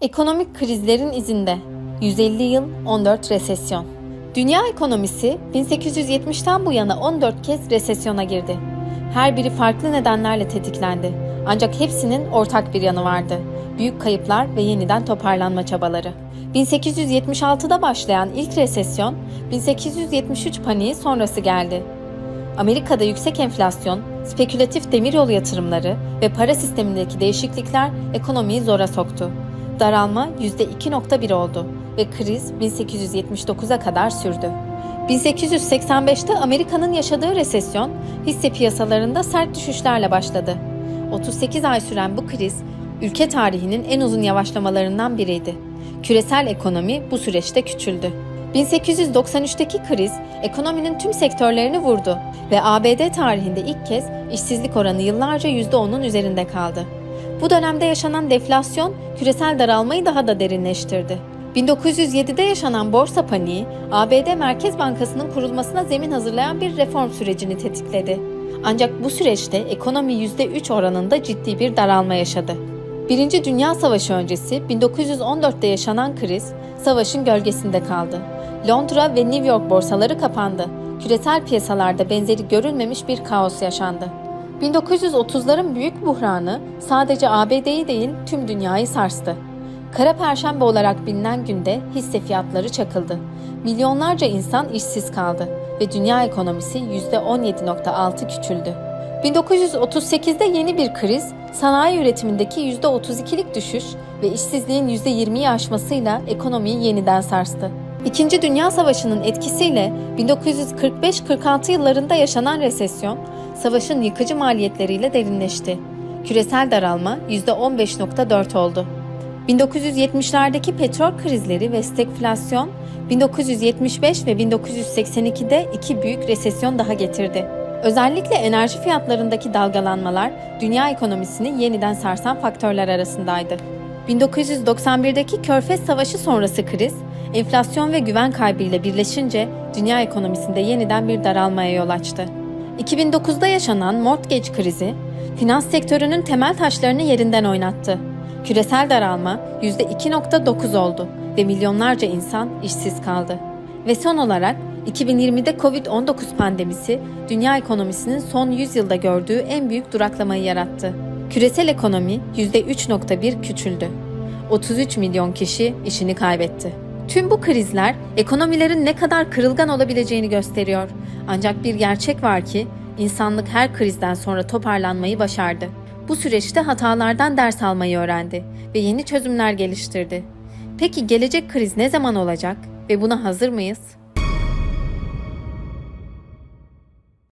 Ekonomik krizlerin izinde 150 yıl 14 resesyon. Dünya ekonomisi 1870'ten bu yana 14 kez resesyona girdi. Her biri farklı nedenlerle tetiklendi. Ancak hepsinin ortak bir yanı vardı. Büyük kayıplar ve yeniden toparlanma çabaları. 1876'da başlayan ilk resesyon 1873 paniği sonrası geldi. Amerika'da yüksek enflasyon, spekülatif demiryolu yatırımları ve para sistemindeki değişiklikler ekonomiyi zora soktu. Daralma %2.1 oldu ve kriz 1879'a kadar sürdü. 1885'te Amerika'nın yaşadığı resesyon hisse piyasalarında sert düşüşlerle başladı. 38 ay süren bu kriz ülke tarihinin en uzun yavaşlamalarından biriydi. Küresel ekonomi bu süreçte küçüldü. 1893'teki kriz ekonominin tüm sektörlerini vurdu ve ABD tarihinde ilk kez işsizlik oranı yıllarca %10'un üzerinde kaldı. Bu dönemde yaşanan deflasyon küresel daralmayı daha da derinleştirdi. 1907'de yaşanan borsa paniği, ABD Merkez Bankası'nın kurulmasına zemin hazırlayan bir reform sürecini tetikledi. Ancak bu süreçte ekonomi %3 oranında ciddi bir daralma yaşadı. Birinci Dünya Savaşı öncesi 1914'te yaşanan kriz, savaşın gölgesinde kaldı. Londra ve New York borsaları kapandı. Küresel piyasalarda benzeri görülmemiş bir kaos yaşandı. 1930'ların büyük buhranı sadece ABD'yi değil tüm dünyayı sarstı. Kara Perşembe olarak bilinen günde hisse fiyatları çakıldı. Milyonlarca insan işsiz kaldı ve dünya ekonomisi %17.6 küçüldü. 1938'de yeni bir kriz, sanayi üretimindeki %32'lik düşüş ve işsizliğin %20'yi aşmasıyla ekonomiyi yeniden sarstı. İkinci Dünya Savaşı'nın etkisiyle 1945-46 yıllarında yaşanan resesyon, savaşın yıkıcı maliyetleriyle derinleşti. Küresel daralma %15.4 oldu. 1970'lerdeki petrol krizleri ve stagflasyon 1975 ve 1982'de iki büyük resesyon daha getirdi. Özellikle enerji fiyatlarındaki dalgalanmalar dünya ekonomisini yeniden sarsan faktörler arasındaydı. 1991'deki Körfez Savaşı sonrası kriz, enflasyon ve güven kaybıyla birleşince dünya ekonomisinde yeniden bir daralmaya yol açtı. 2009'da yaşanan mortgage krizi, finans sektörünün temel taşlarını yerinden oynattı. Küresel daralma %2.9 oldu ve milyonlarca insan işsiz kaldı. Ve son olarak 2020'de Covid-19 pandemisi dünya ekonomisinin son 100 yılda gördüğü en büyük duraklamayı yarattı. Küresel ekonomi %3.1 küçüldü. 33 milyon kişi işini kaybetti. Tüm bu krizler ekonomilerin ne kadar kırılgan olabileceğini gösteriyor. Ancak bir gerçek var ki insanlık her krizden sonra toparlanmayı başardı. Bu süreçte hatalardan ders almayı öğrendi ve yeni çözümler geliştirdi. Peki gelecek kriz ne zaman olacak ve buna hazır mıyız?